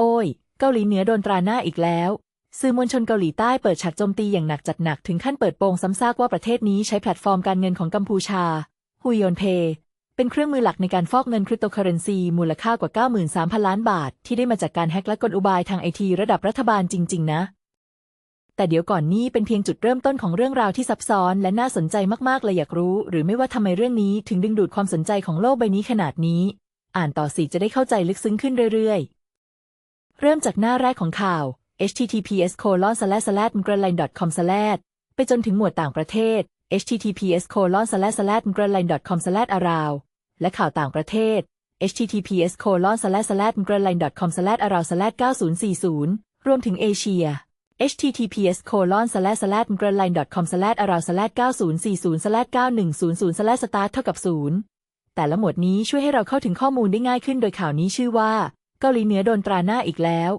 โอ้ย เกาหลีเหนือโดนตราหน้าอีกแล้ว สื่อมวลชนเกาหลีใต้เปิดฉากโจมตีอย่างหนักจัดหนักถึงขั้นเปิดโปงซ้ำซากว่าประเทศนี้ใช้แพลตฟอร์มการเงินของกัมพูชาฮุยอนเพย์เป็นเครื่องมือหลักในการฟอกเงินคริปโตเคอเรนซีมูลค่ากว่า 93,000 ล้านบาท ที่ได้มาจากการแฮ็กและกลอุบายทางไอทีระดับรัฐบาลจริง ๆ นะ แต่เดี๋ยวก่อนนี้เป็นเพียงจุดเริ่มต้นของเรื่องราวที่ซับซ้อนและน่าสนใจมากๆเลยอยากรู้ หรือไม่ว่าทำไมเรื่องนี้ถึงดึงดูดความสนใจของโลกใบนี้ขนาดนี้ อ่านต่อสิจะได้เข้าใจลึกซึ้งขึ้นเรื่อยๆ เริ่มจากหน้าแรกของข่าว https colon slash slash g r e l i n e com slash ไปจนถึงหมวดต่างประเทศ https colon slash slash g r e l i n e com slash around และข่าวต่างประเทศ https colon slash slash g r e l i n e com slash around slash 9040 รวมถึงเอเชีย https colon slash slash g r e l i n e com slash around slash 9040 slash 9100 slash start เท่ากับ 0 แต่ละหมวดนี้ช่วยให้เราเข้าถึงข้อมูลได้ง่ายขึ้นโดยข่าวนี้ชื่อว่า เกาหลีเหนือโดนตราหน้าอีกแล้ว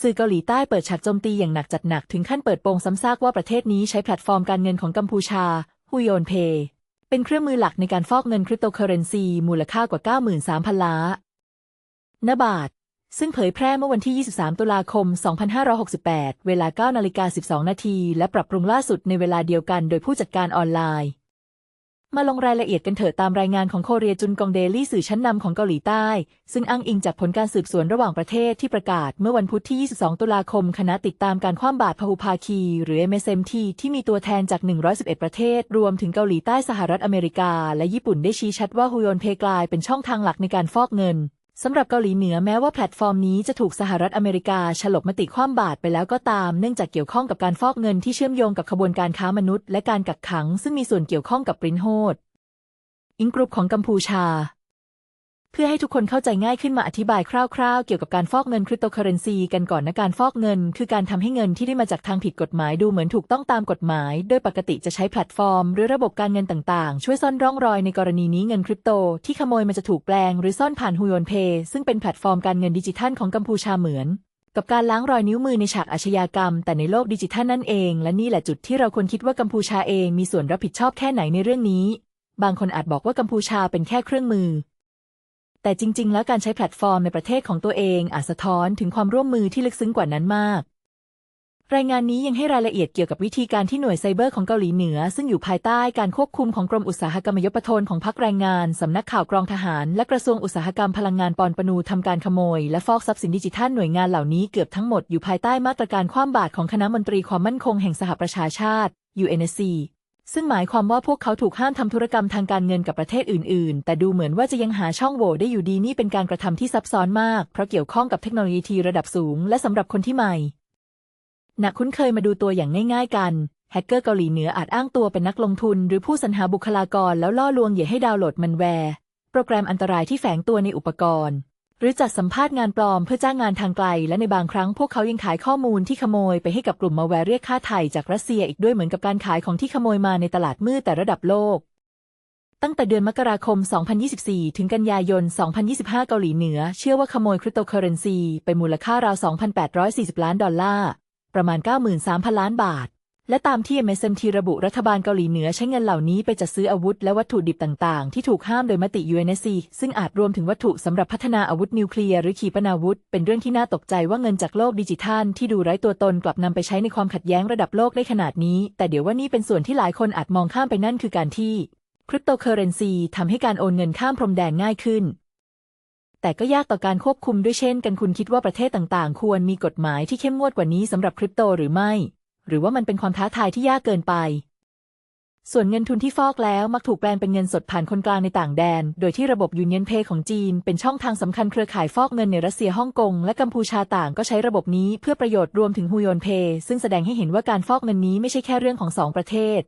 สื่อเกาหลีใต้เปิดฉากโจมตีอย่างหนักจัดหนักถึงขั้นเปิดโปงซ้ำซากว่าประเทศนี้ใช้แพลตฟอร์มการเงินของกัมพูชาฮุยอนเพย์เป็นเครื่องมือหลักในการฟอกเงินคริปโตเคอเรนซีมูลค่ากว่า 93,000 ล้านบาท ซึ่งเผยแพร่เมื่อวันที่ 23 ตุลาคม 2568 เวลา 9 นาฬิกา 12 นาที และปรับปรุงล่าสุดในเวลาเดียวกันโดยผู้จัดการออนไลน์ มาลงรายละเอียดกันเถอะตามรายงานของโคเรียจุนกองเดลี่สื่อชั้นนำของเกาหลีใต้ ซึ่งอ้างอิงจากผลการสืบสวนระหว่างประเทศที่ประกาศเมื่อวันพุธที่ 22 ตุลาคม คณะติดตามการคว่ำบาตรพหุภาคี หรือ MSMT ที่มีตัวแทนจาก 111 ประเทศ รวมถึงเกาหลีใต้สหรัฐอเมริกา และญี่ปุ่นได้ชี้ชัดว่าฮุยอนเพกลายเป็นช่องทางหลักในการฟอกเงิน สำหรับเกาหลีเหนือแม้ว่าแพลตฟอร์มนี้จะถูกสหรัฐอเมริกาฉลบมติคว่ำบาตรไปแล้วก็ตาม เนื่องจากเกี่ยวข้องกับการฟอกเงินที่เชื่อมโยงกับขบวนการค้ามนุษย์และการกักขัง ซึ่งมีส่วนเกี่ยวข้องกับปรินโฮดอิงกรุ๊ปของกัมพูชา เพื่อให้ทุกคนเข้าใจง่ายขึ้นมาอธิบายคร่าวๆ เกี่ยวกับการฟอกเงินคริปโตเคอเรนซีกันก่อนนะการฟอกเงิน คือการทำให้เงินที่ได้มาจากทางผิดกฎหมายดูเหมือนถูกต้องตามกฎหมาย โดยปกติจะใช้แพลตฟอร์ม หรือระบบการเงินต่างๆ ช่วยซ่อนร่องรอยในกรณีนี้เงินคริปโต ที่ขโมยมันจะถูกแปลง หรือซ่อนผ่านฮุยอนเพย์ซึ่งเป็นแพลตฟอร์มการเงินดิจิทัลของกัมพูชาเหมือน กับการล้างรอยนิ้วมือในฉากอาชญากรรม แต่ในโลกดิจิทัลนั่นเอง และนี่แหละจุดที่เราควรคิดว่ากัมพูชาเองมีส่วนรับผิดชอบแค่ไหนในเรื่องนี้ บางคนอาจบอกว่ากัมพูชาเป็นแค่เครื่องมือ แต่จริง ๆ แล้วการใช้แพลตฟอร์มในประเทศของตัวเองอาจสะท้อนถึงความร่วมมือที่ลึกซึ้งกว่านั้นมาก รายงานนี้ยังให้รายละเอียดเกี่ยวกับวิธีการที่หน่วยไซเบอร์ของเกาหลีเหนือ ซึ่งอยู่ภายใต้การควบคุมของกรมอุตสาหกรรมยปทนของพรรคแรงงาน สำนักข่าวกรองทหาร และกระทรวงอุตสาหกรรมพลังงานปอนปนูทำการขโมย และฟอกทรัพย์สินดิจิทัลหน่วยงานเหล่านี้เกือบทั้งหมดอยู่ภายใต้มาตรการคว่ำบาตรของคณะมนตรีความมั่นคงแห่งสหประชาชาติ UNSC ซึ่งหมายความว่าพวกเขาถูกห้ามทำธุรกรรมทางการเงินกับประเทศอื่น ๆ แต่ดูเหมือนว่าจะยังหาช่องโหว่ได้อยู่ดีนี่เป็นการกระทำที่ซับซ้อนมาก เพราะเกี่ยวข้องกับเทคโนโลยีทีระดับสูง และสำหรับคนที่ใหม่หนักคุ้นเคยมาดูตัวอย่างง่าย ๆ กันแฮกเกอร์เกาหลีเหนืออาจอ้างตัวเป็นนักลงทุน หรือผู้สรรหาบุคลากรแล้วล่อลวงเหยื่อให้ดาวน์โหลดมันแวร์ โปรแกรมอันตรายที่แฝงตัวในอุปกรณ์ หรือจัดสัมภาษณ์งานปลอมเพื่อจ้างงานทางไกล และในบางครั้งพวกเขายังขายข้อมูลที่ขโมยไปให้กับกลุ่มมาแวร์เรียกค่าไถ่จากรัสเซียอีกด้วยเหมือนกับการขายของที่ขโมยมาในตลาดมืดแต่ระดับโลก ตั้งแต่เดือนมกราคม 2024 ถึงกันยายน 2025 เกาหลีเหนือ เชื่อว่าขโมยคริปโตเคอเรนซีไปมูลค่าราว 2,840 ล้านดอลลาร์ ประมาณ 93,000 ล้านบาท และตามที่ MSMT ระบุรัฐบาลเกาหลีเหนือใช้เงินเหล่านี้ไปจัดซื้ออาวุธและวัตถุดิบต่าง ๆ ที่ถูกห้ามโดยมติ UNSC ซึ่งอาจรวมถึงวัตถุสำหรับพัฒนาอาวุธนิวเคลียร์หรือขีปนาวุธ เป็นเรื่องที่น่าตกใจว่าเงินจากโลกดิจิทัลที่ดูไร้ตัวตนกลับนำไปใช้ในความขัดแย้งระดับโลกได้ขนาดนี้ แต่เดี๋ยวว่านี่เป็นส่วนที่หลายคนอาจมองข้ามไปนั่นคือการที่คริปโตเคอเรนซีทำให้การโอนเงินข้ามพรมแดนง่ายขึ้นแต่ก็ยากต่อการควบคุมด้วยเช่นกันคุณคิดว่าประเทศต่างๆ ควรมีกฎหมายที่เข้มงวดกว่านี้สำหรับคริปโตหรือไม่ หรือว่ามันเป็นความท้าทายที่ยากเกินไป ส่วนเงินทุนที่ฟอกแล้วมักถูกแปลงเป็นเงินสดผ่านคนกลางในต่างแดน โดยที่ระบบยูเนียนเพย์ของจีน เป็นช่องทางสำคัญเครือข่ายฟอกเงินในรัสเซียฮ่องกงและกัมพูชาต่างก็ใช้ระบบนี้เพื่อประโยชน์รวมถึงฮุยอนเพย์ซึ่งแสดงให้เห็นว่าการฟอกเงินนี้ไม่ใช่แค่เรื่องของสองประเทศ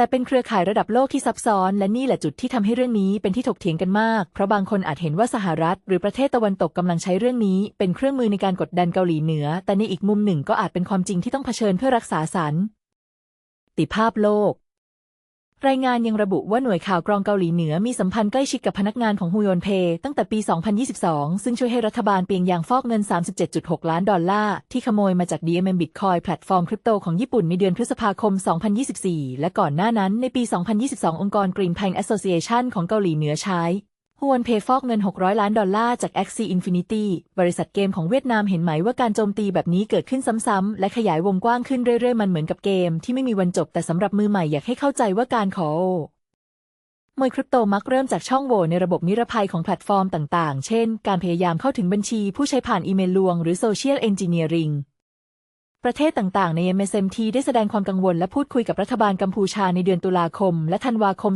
แต่เป็นเครือข่ายระดับโลกที่ซับซ้อน และนี่แหละจุดที่ทำให้เรื่องนี้เป็นที่ถกเถียงกันมาก เพราะบางคนอาจเห็นว่าสหรัฐ หรือประเทศตะวันตกกำลังใช้เรื่องนี้ เป็นเครื่องมือในการกดดันเกาหลีเหนือ แต่ในอีกมุมหนึ่งก็อาจเป็นความจริงที่ต้องเผชิญเพื่อรักษาสันติภาพโลก รายงานยังระบุว่าหน่วยข่าวกรองเกาหลีเหนือมีสัมพันธ์ใกล้ชิดกับพนักงานของฮุยอนเพย์ตั้งแต่ปี 2022 ซึ่งช่วยให้รัฐบาลเปียงยางฟอกเงิน 37.6 ล้านดอลลาร์ ที่ขโมยมาจาก DMM Bitcoin แพลตฟอร์มคริปโตของญี่ปุ่นในเดือนพฤษภาคม 2024 และก่อนหน้านั้นในปี 2022 องค์กร Green Bank Association ของเกาหลีเหนือใช้ ฮวนเพย์ฟอกเงิน 600 ล้านดอลลาร์จาก Axie Infinity บริษัทเกมของเวียดนามเห็นไหมว่าการโจมตีแบบนี้เกิดขึ้นซ้ำๆ และขยายวงกว้างขึ้นเรื่อยๆ มันเหมือนกับเกมที่ไม่มีวันจบ แต่สำหรับมือใหม่อยากให้เข้าใจว่าการขอมวยคริปโตมักเริ่มจากช่องโหว่ในระบบนิรภัยของแพลตฟอร์มต่างๆ เช่น การพยายามเข้าถึงบัญชีผู้ใช้ผ่านอีเมลลวง หรือโซเชียลเอนจิเนียริง ประเทศต่างๆ ใน MSMT ได้แสดงความกังวลและพูดคุยกับรัฐบาลกัมพูชาในเดือนตุลาคม และธันวาคม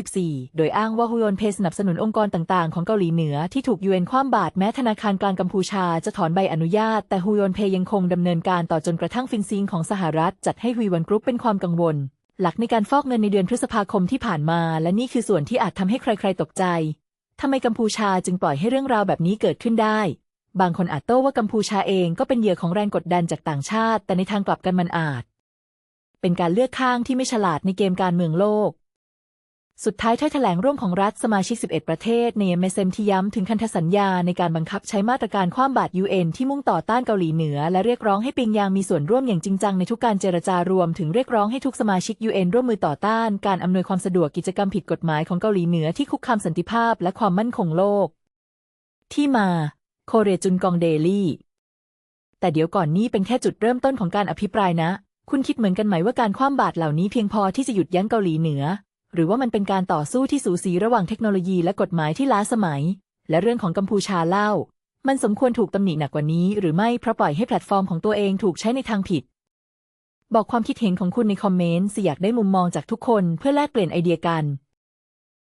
2024 โดยอ้างว่าฮุยอนเพสนับสนุนองค์กรต่างๆ ของเกาหลีเหนือที่ถูกยูเอ็นคว่ำบาตรแม้ธนาคารกลางกัมพูชาจะถอนใบอนุญาต แต่ฮุยอนเพยังคงดำเนินการต่อจนกระทั่งฟินซิงของสหรัฐ จัดให้ฮุยวันกรุ๊ปเป็นความกังวล หลักในการฟอกเงินในเดือนพฤษภาคมที่ผ่านมา และนี่คือส่วนที่อาจทำให้ใครๆตกใจทำไมกัมพูชาจึงปล่อยให้เรื่องราวแบบนี้เกิดขึ้นได้ บางคนอาจโต้ว่ากัมพูชาเองก็เป็นเหยื่อของแรงกดดันจากต่างชาติ แต่ในทางกลับกันมันอาจ เป็นการเลือกข้างที่ไม่ฉลาดในเกมการเมืองโลก สุดท้ายถ้อยแถลงร่วมของรัฐสมาชิก 11 ประเทศใน MSM ที่ย้ำถึงคันธสัญญาในการบังคับใช้มาตรการคว่ำบาตร UN ที่มุ่งต่อต้านเกาหลีเหนือ และเรียกร้องให้ปิงยางมีส่วนร่วมอย่างจริงจังในทุกการเจรจารวมถึงเรียกร้องให้ทุกสมาชิก UN ร่วมมือต่อต้าน การอำนวยความสะดวกกิจกรรมผิดกฎหมายของเกาหลีเหนือที่คุกคามสันติภาพและความมั่นคงโลก ที่มา โคเรจุนกองเดลี่ แต่เดี๋ยวก่อนนี้เป็นแค่จุดเริ่มต้นของการอภิปรายนะ คุณคิดเหมือนกันไหมว่าการคว่ำบาตรเหล่านี้เพียงพอที่จะหยุดยั้งเกาหลีเหนือ หรือว่ามันเป็นการต่อสู้ที่สูสีระหว่างเทคโนโลยีและกฎหมายที่ล้าสมัย และเรื่องของกัมพูชาเล่า มันสมควรถูกตำหนิหนักกว่านี้ หรือไม่เพราะปล่อยให้แพลตฟอร์มของตัวเองถูกใช้ในทางผิด บอกความคิดเห็นของคุณในคอมเมนต์สิอยากได้มุมมองจากทุกคนเพื่อแลกเปลี่ยนไอเดียกัน